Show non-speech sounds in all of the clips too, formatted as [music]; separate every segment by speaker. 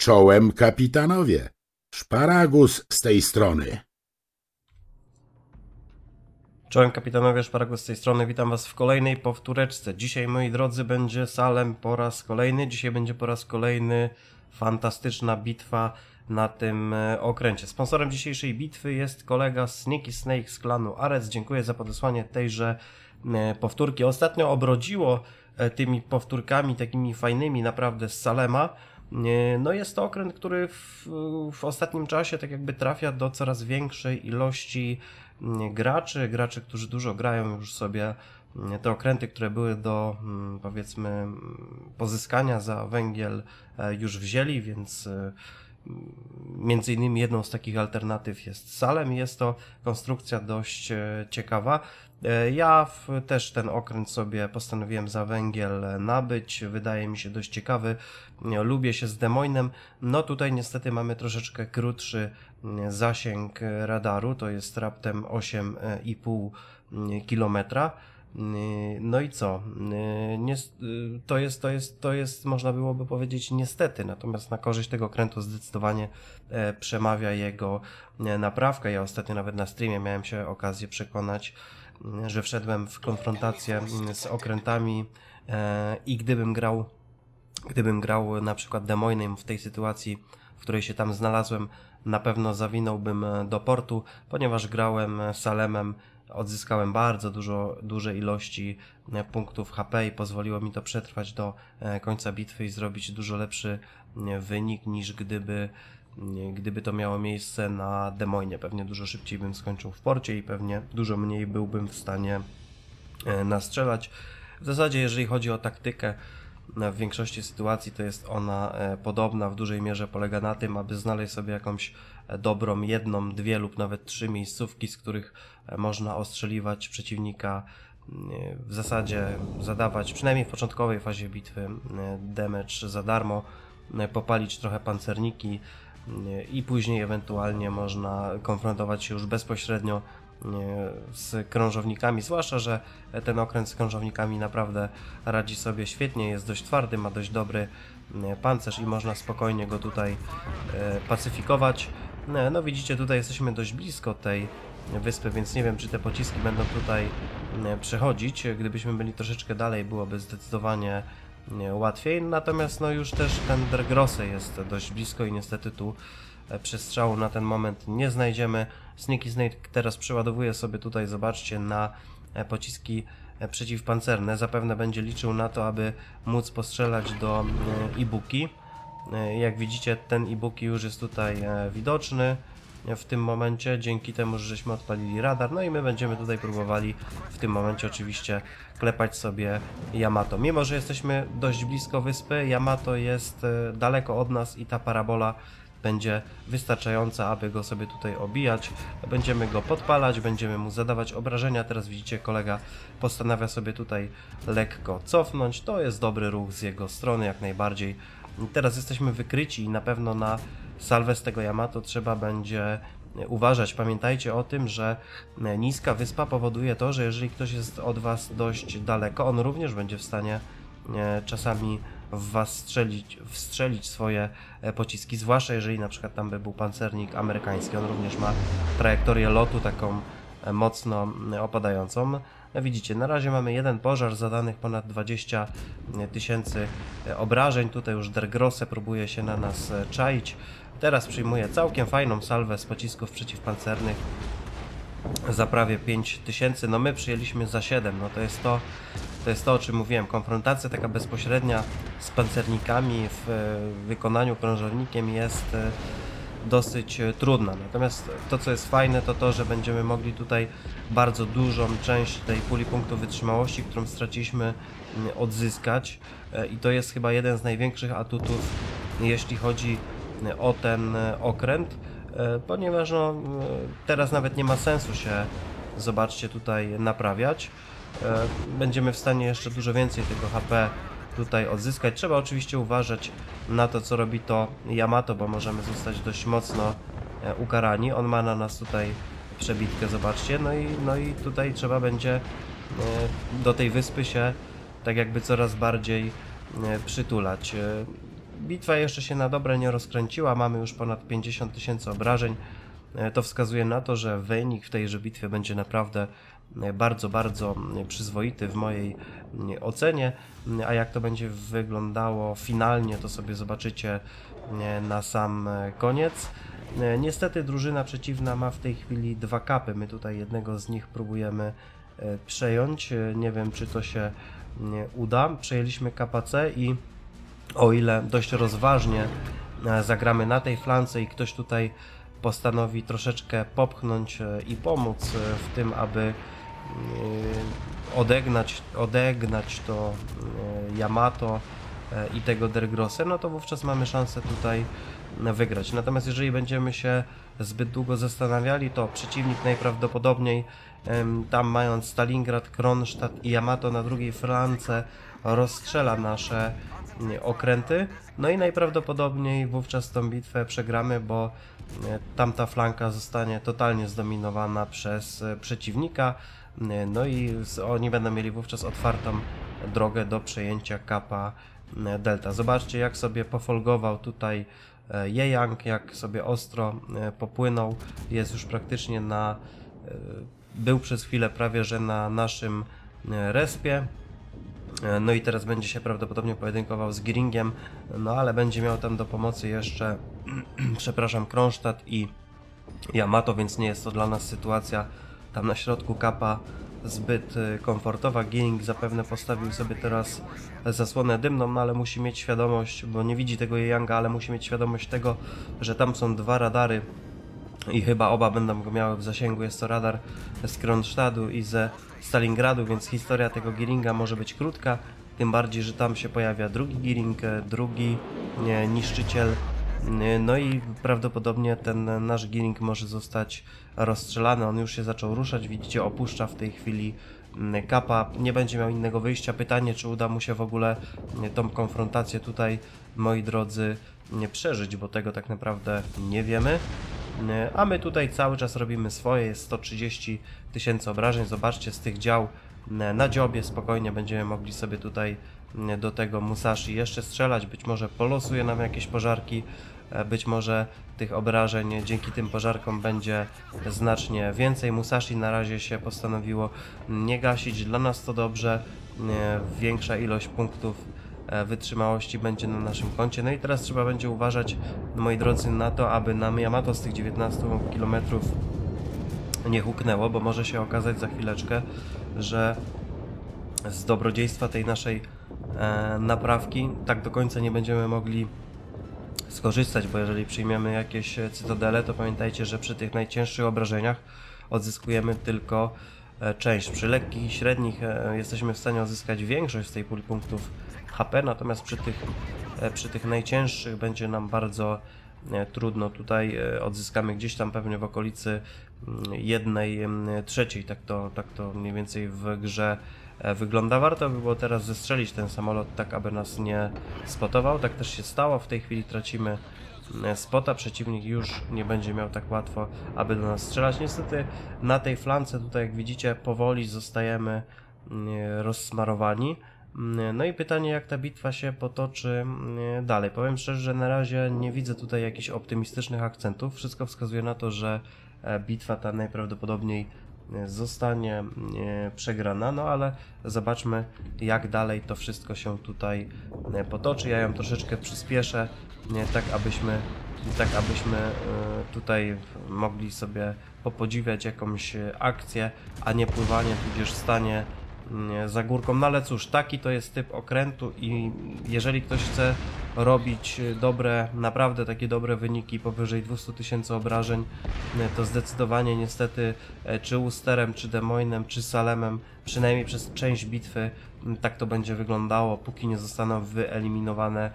Speaker 1: Czołem kapitanowie. Szparagus z tej strony.
Speaker 2: Czołem kapitanowie Szparagus z tej strony, witam was w kolejnej powtóreczce. Dzisiaj, moi drodzy, będzie Salem po raz kolejny. Dzisiaj będzie po raz kolejny fantastyczna bitwa na tym e, okręcie. Sponsorem dzisiejszej bitwy jest kolega Sneaky Snake z klanu Ares. Dziękuję za podesłanie tejże e, powtórki. Ostatnio obrodziło e, tymi powtórkami takimi fajnymi naprawdę z Salema. No jest to okręt, który w, w ostatnim czasie tak jakby trafia do coraz większej ilości mm, graczy, graczy, którzy dużo grają już sobie mm, te okręty, które były do mm, powiedzmy pozyskania za węgiel e, już wzięli, więc e, Między innymi jedną z takich alternatyw jest Salem. Jest to konstrukcja dość e, ciekawa. E, ja też ten okręt sobie postanowiłem za węgiel nabyć. Wydaje mi się dość ciekawy. Lubię się z Demoinem. No tutaj niestety mamy troszeczkę krótszy zasięg radaru. To jest raptem 8,5 kilometra. No i co? Nie, to, jest, to, jest, to jest, można byłoby powiedzieć, niestety, natomiast na korzyść tego krętu zdecydowanie e, przemawia jego e, naprawka. Ja ostatnio nawet na streamie miałem się okazję przekonać, że wszedłem w konfrontację z okrętami e, i gdybym grał, gdybym grał na przykład Demoinem w tej sytuacji, w której się tam znalazłem, na pewno zawinąłbym do portu, ponieważ grałem Salemem odzyskałem bardzo dużo, duże ilości e, punktów HP i pozwoliło mi to przetrwać do e, końca bitwy i zrobić dużo lepszy e, wynik niż gdyby gdyby to miało miejsce na Demoinie. Pewnie dużo szybciej bym skończył w porcie i pewnie dużo mniej byłbym w stanie nastrzelać. W zasadzie, jeżeli chodzi o taktykę, w większości sytuacji to jest ona podobna, w dużej mierze polega na tym, aby znaleźć sobie jakąś dobrą jedną, dwie lub nawet trzy miejscówki, z których e, można ostrzeliwać przeciwnika w zasadzie zadawać, przynajmniej w początkowej fazie bitwy, damage za darmo, popalić trochę pancerniki i później ewentualnie można konfrontować się już bezpośrednio z krążownikami, zwłaszcza, że ten okręt z krążownikami naprawdę radzi sobie świetnie, jest dość twardy, ma dość dobry pancerz i można spokojnie go tutaj e, pacyfikować. No widzicie, tutaj jesteśmy dość blisko tej wyspy, więc nie wiem, czy te pociski będą tutaj przechodzić. Gdybyśmy byli troszeczkę dalej, byłoby zdecydowanie łatwiej. Natomiast no już też ten Dergrosse jest dość blisko i niestety tu e, przestrzału na ten moment nie znajdziemy. Sneaky Snake teraz przeładowuje sobie tutaj, zobaczcie, na e, pociski e, przeciwpancerne. Zapewne będzie liczył na to, aby móc postrzelać do Ibuki. E, jak widzicie, ten e-book już jest tutaj widoczny w tym momencie, dzięki temu, że żeśmy odpalili radar. No i my będziemy tutaj próbowali w tym momencie oczywiście klepać sobie Yamato. Mimo, że jesteśmy dość blisko wyspy, Yamato jest e, daleko od nas i ta parabola będzie wystarczająca, aby go sobie tutaj obijać. Będziemy go podpalać, będziemy mu zadawać obrażenia. Teraz widzicie, kolega postanawia sobie tutaj lekko cofnąć. To jest dobry ruch z jego strony, jak najbardziej Teraz jesteśmy wykryci i na pewno na salwę z tego Yamato trzeba będzie uważać. Pamiętajcie o tym, że niska wyspa powoduje to, że jeżeli ktoś jest od Was dość daleko, on również będzie w stanie e, czasami w Was strzelić, wstrzelić swoje e, pociski, zwłaszcza jeżeli na przykład tam by był pancernik amerykański. On również ma trajektorię lotu taką e, mocno opadającą. No widzicie, na razie mamy jeden pożar, zadanych ponad 20 tysięcy obrażeń. Tutaj już Dergrosse próbuje się na nas e, czaić. Teraz przyjmuje całkiem fajną salwę z pocisków przeciwpancernych za prawie 5 tysięcy. No my przyjęliśmy za 7. No to jest to, to jest to, o czym mówiłem. Konfrontacja taka bezpośrednia z pancernikami w e, wykonaniu krążownikiem jest e, dosyć e, trudna. Natomiast to, co jest fajne, to to, że będziemy mogli tutaj bardzo dużą część tej puli punktów wytrzymałości, którą straciliśmy, odzyskać. E, I to jest chyba jeden z największych atutów, jeśli chodzi o ten e, okręt, ponieważ no, teraz nawet nie ma sensu się, zobaczcie, tutaj naprawiać. Będziemy w stanie jeszcze dużo więcej tego HP tutaj odzyskać. Trzeba oczywiście uważać na to, co robi to Yamato, bo możemy zostać dość mocno e, ukarani. On ma na nas tutaj przebitkę, zobaczcie. No i, no i tutaj trzeba będzie e, do tej wyspy się tak jakby coraz bardziej e, przytulać. bitwa jeszcze się na dobre nie rozkręciła, mamy już ponad 50 tysięcy obrażeń. To wskazuje na to, że wynik w tejże bitwie będzie naprawdę bardzo, bardzo przyzwoity w mojej ocenie. A jak to będzie wyglądało finalnie, to sobie zobaczycie na sam koniec. Niestety drużyna przeciwna ma w tej chwili dwa kapy. My tutaj jednego z nich próbujemy przejąć. Nie wiem, czy to się uda. Przejęliśmy KPC i o ile dość rozważnie e, zagramy na tej flance i ktoś tutaj postanowi troszeczkę popchnąć e, i pomóc e, w tym, aby odegnać, odegnać to Yamato i tego Dergrosę, no to wówczas mamy szansę tutaj wygrać. Natomiast jeżeli będziemy się zbyt długo zastanawiali, to przeciwnik najprawdopodobniej tam mając Stalingrad, Kronstadt i Yamato na drugiej flance rozstrzela nasze okręty. No i najprawdopodobniej wówczas tą bitwę przegramy, bo e, tamta flanka zostanie totalnie zdominowana przez e, przeciwnika. E, no i oni będą mieli wówczas otwartą drogę do przejęcia kapa Delta. Zobaczcie jak sobie pofolgował tutaj Jejang, jak sobie ostro popłynął. Jest już praktycznie na... Był przez chwilę prawie, że na naszym respie. E, no i teraz będzie się prawdopodobnie pojedynkował z Giringiem, no ale będzie miał tam do pomocy jeszcze, [clears throat] przepraszam, Kronstadt i Yamato, więc nie jest to dla nas sytuacja tam na środku kapa zbyt e, komfortowa. Giring zapewne postawił sobie teraz zasłonę dymną, no ale musi mieć świadomość, bo nie widzi tego Yanga, ale musi mieć świadomość tego, że tam są dwa radary i chyba oba będą go miały w zasięgu. Jest to radar z Kronstadtu i ze Stalingradu, więc historia tego Giringa może być krótka. Tym bardziej, że tam się pojawia drugi Giring, drugi nie, niszczyciel. No i prawdopodobnie ten nasz Giring może zostać rozstrzelany. On już się zaczął ruszać, widzicie, opuszcza w tej chwili Kapa. Nie będzie miał innego wyjścia. Pytanie, czy uda mu się w ogóle tą konfrontację tutaj, moi drodzy, przeżyć, bo tego tak naprawdę nie wiemy. E, a my tutaj cały czas robimy swoje, jest 130 tysięcy obrażeń, zobaczcie z tych dział na dziobie spokojnie będziemy mogli sobie tutaj e, do tego Musashi jeszcze strzelać, być może polosuje nam jakieś pożarki, być może tych obrażeń dzięki tym pożarkom będzie znacznie więcej. Musashi na razie się postanowiło nie gasić, dla nas to dobrze, większa ilość punktów E, wytrzymałości będzie na naszym koncie. No i teraz trzeba będzie uważać, moi drodzy, na to, aby nam Yamato z tych 19 km nie huknęło, bo może się okazać za chwileczkę, że z dobrodziejstwa tej naszej e, naprawki tak do końca nie będziemy mogli skorzystać, bo jeżeli przyjmiemy jakieś cytadele, to pamiętajcie, że przy tych najcięższych obrażeniach odzyskujemy tylko e, część. Przy lekkich i średnich e, jesteśmy w stanie odzyskać większość z tej puli punktów HP, natomiast przy tych, przy tych najcięższych będzie nam bardzo trudno. Tutaj odzyskamy gdzieś tam pewnie w okolicy jednej trzeciej, tak to, tak to mniej więcej w grze wygląda. Warto by było teraz zestrzelić ten samolot tak, aby nas nie spotował. Tak też się stało. W tej chwili tracimy spota. Przeciwnik już nie będzie miał tak łatwo, aby do nas strzelać. Niestety na tej flance tutaj, jak widzicie, powoli zostajemy rozsmarowani. Mm, no i pytanie, jak ta bitwa się potoczy mm, dalej. Powiem szczerze, że na razie nie widzę tutaj jakichś optymistycznych akcentów. Wszystko wskazuje na to, że e, bitwa ta najprawdopodobniej e, zostanie e, przegrana, no ale zobaczmy jak dalej to wszystko się tutaj potoczy. Ja ją troszeczkę przyspieszę, tak abyśmy, tak abyśmy tutaj mogli sobie popodziwiać jakąś akcję, a nie pływanie tudzież stanie za górką. No ale cóż, taki to jest typ okrętu i jeżeli ktoś chce robić dobre, naprawdę takie dobre wyniki powyżej 200 tysięcy obrażeń, to zdecydowanie niestety e, czy Usterem, czy Demoinem, czy Salemem, przynajmniej przez część bitwy tak to będzie wyglądało, póki nie zostaną wyeliminowane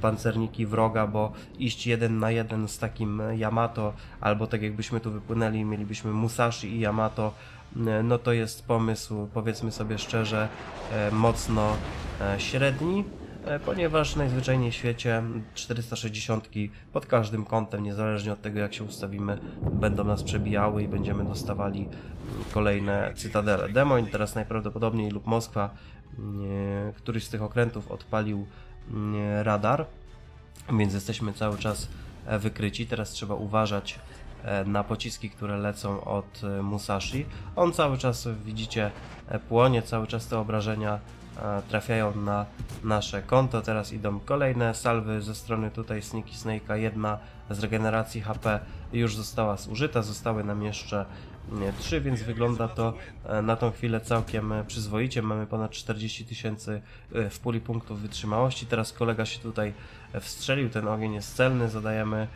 Speaker 2: pancerniki wroga, bo iść jeden na jeden z takim Yamato, albo tak jakbyśmy tu wypłynęli, mielibyśmy Musashi i Yamato, no to jest pomysł, powiedzmy sobie szczerze, mocno średni, ponieważ najzwyczajniej w świecie 460 pod każdym kątem, niezależnie od tego jak się ustawimy, będą nas przebijały i będziemy dostawali kolejne cytadele. Demoń teraz najprawdopodobniej lub Moskwa, któryś z tych okrętów odpalił radar. więc jesteśmy cały czas wykryci. Teraz trzeba uważać na pociski, które lecą od Musashi. On cały czas, widzicie, płonie, cały czas te obrażenia trafiają na nasze konto. Teraz idą kolejne salwy ze strony tutaj Sneaky Snake'a. Jedna z regeneracji HP już została zużyta, zostały nam jeszcze trzy, więc wygląda to e, na tą chwilę całkiem e, przyzwoicie. Mamy ponad 40 tysięcy e, w puli punktów wytrzymałości. Teraz kolega się tutaj wstrzelił, ten ogień jest celny, zadajemy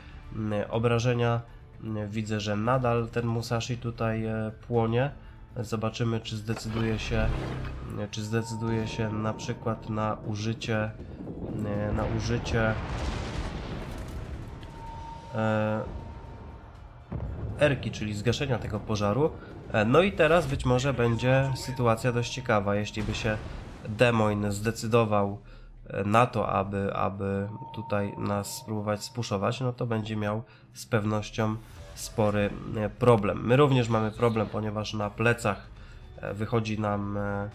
Speaker 2: obrażenia. Widzę, że nadal ten Musashi tutaj płonie. Zobaczymy, czy zdecyduje się, czy zdecyduje się na przykład na użycie, na użycie erki, czyli zgaszenia tego pożaru. E, no i teraz być może będzie sytuacja dość ciekawa, jeśli by się Demoin zdecydował e, na to, aby, aby tutaj nas spróbować spuszować, no to będzie miał z pewnością spory e, problem. My również mamy problem, ponieważ na plecach e, wychodzi nam e,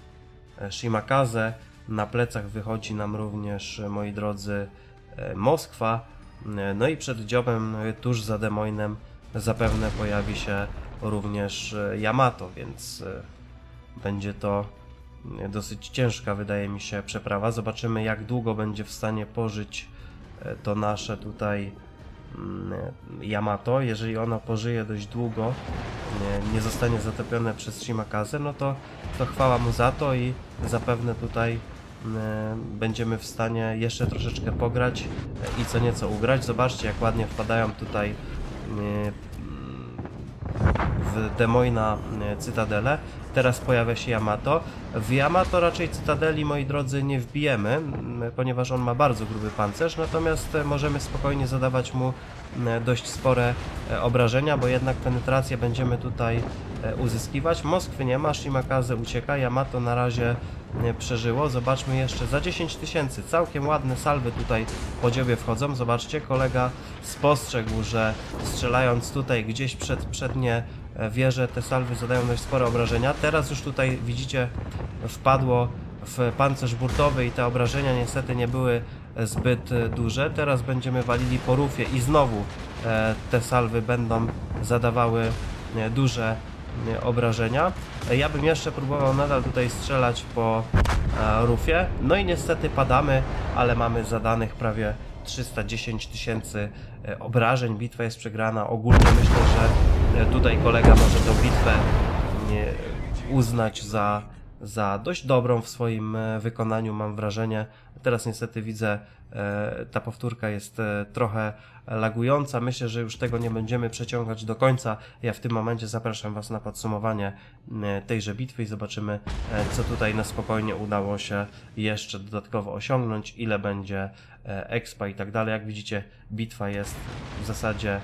Speaker 2: Shimakaze, na plecach wychodzi nam również, moi drodzy, Moskwa, no i przed dziobem, tuż za Demoinem, zapewne pojawi się również Yamato, więc będzie to dosyć ciężka, wydaje mi się, przeprawa. Zobaczymy, jak długo będzie w stanie pożyć to nasze tutaj Yamato, jeżeli ono pożyje dość długo, nie, nie zostanie zatopione przez Shimakaze, no to, to chwała mu za to i zapewne tutaj mm, będziemy w stanie jeszcze troszeczkę pograć i co nieco ugrać. Zobaczcie jak ładnie wpadają tutaj w Demoina Cytadele. Teraz pojawia się Yamato. W Yamato raczej Cytadeli, moi drodzy, nie wbijemy, ponieważ on ma bardzo gruby pancerz, natomiast możemy spokojnie zadawać mu dość spore e, obrażenia, bo jednak penetrację będziemy tutaj e, uzyskiwać. Moskwy nie ma, Shimakaze ucieka, Yamato na razie przeżyło. Zobaczmy jeszcze za 10 tysięcy. Całkiem ładne salwy tutaj po dziobie wchodzą. Zobaczcie, kolega spostrzegł, że strzelając tutaj gdzieś przed przednie e, wieże, te salwy zadają dość spore obrażenia. Teraz już tutaj widzicie wpadło w pancerz burtowy i te obrażenia niestety nie były zbyt duże. Teraz będziemy walili po rufie i znowu e, te salwy będą zadawały e, duże obrażenia. Ja bym jeszcze próbował nadal tutaj strzelać po e, rufie. No i niestety padamy, ale mamy zadanych prawie 310 tysięcy e, obrażeń. Bitwa jest przegrana. Ogólnie myślę, że e, tutaj kolega może tę bitwę uznać za za dość dobrą w swoim e, wykonaniu, mam wrażenie. Teraz niestety widzę, e, ta powtórka jest e, trochę lagująca. Myślę, że już tego nie będziemy przeciągać do końca. Ja w tym momencie zapraszam Was na podsumowanie tejże bitwy i zobaczymy, co tutaj na spokojnie udało się jeszcze dodatkowo osiągnąć, ile będzie expa i tak dalej. Jak widzicie, bitwa jest w zasadzie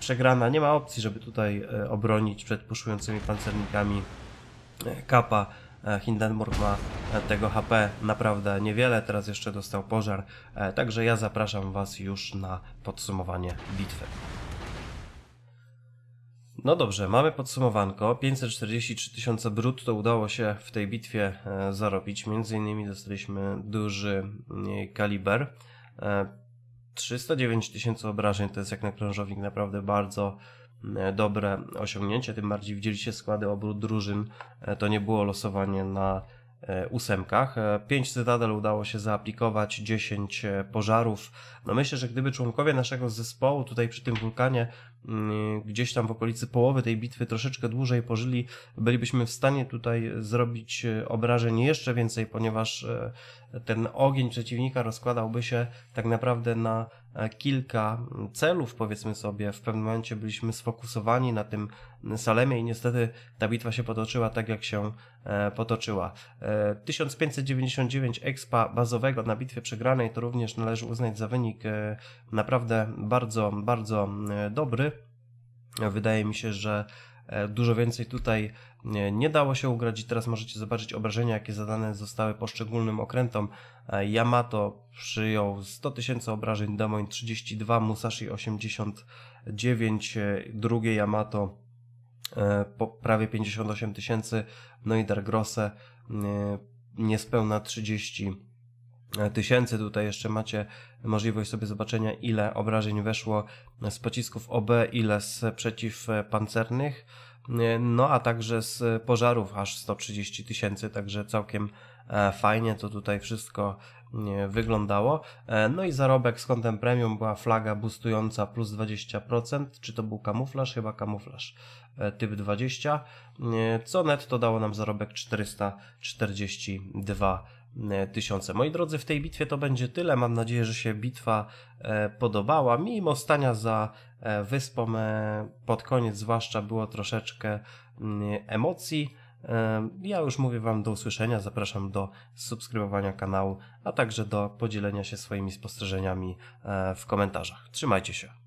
Speaker 2: przegrana. Nie ma opcji, żeby tutaj obronić przed puszującymi pancernikami Kapa. E, Hindenburg ma e, tego HP naprawdę niewiele, teraz jeszcze dostał pożar, e, także ja zapraszam Was już na podsumowanie bitwy. No dobrze, mamy podsumowanko. 543 tysiące brutto udało się w tej bitwie zarobić. Między innymi dostaliśmy duży kaliber. 309 tysięcy obrażeń to jest jak na krążownik naprawdę bardzo dobre osiągnięcie, tym bardziej widzieliście składy obu drużyn, e, to nie było losowanie na e, ósemkach. 5 cytadel udało się zaaplikować, 10 pożarów. No myślę, że gdyby członkowie naszego zespołu tutaj przy tym wulkanie mm, gdzieś tam w okolicy połowy tej bitwy troszeczkę dłużej pożyli, bylibyśmy w stanie tutaj zrobić obrażeń jeszcze więcej, ponieważ ten ogień przeciwnika rozkładałby się tak naprawdę na E, kilka celów, powiedzmy sobie. W pewnym momencie byliśmy sfokusowani na tym Salemie i niestety ta bitwa się potoczyła tak, jak się e, potoczyła. 1599 e, expa bazowego na bitwie przegranej to również należy uznać za wynik naprawdę bardzo, bardzo dobry. Wydaje mi się, że E, dużo więcej tutaj nie dało się ugrać i teraz możecie zobaczyć obrażenia, jakie zadane zostały poszczególnym okrętom. E, Yamato przyjął 100 tysięcy obrażeń, Demoin 32, Musashi 89, e, drugie Yamato prawie 58 tysięcy, no i Dargrosse niespełna 30 tysięcy. Tutaj jeszcze macie możliwość sobie zobaczenia, ile obrażeń weszło z pocisków OB, ile z przeciwpancernych, no a także z pożarów aż 130 tysięcy, także całkiem e, fajnie to tutaj wszystko wyglądało. E, no i zarobek z kątem premium była flaga boostująca plus 20%, czy to był kamuflaż? Chyba kamuflaż e, typ 20, co netto dało nam zarobek 442 tysiące. Moi drodzy, w tej bitwie to będzie tyle. Mam nadzieję, że się bitwa podobała. Mimo stania za wyspą pod koniec zwłaszcza było troszeczkę emocji. Ja już mówię Wam do usłyszenia, zapraszam do subskrybowania kanału, a także do podzielenia się swoimi spostrzeżeniami e, w komentarzach. Trzymajcie się.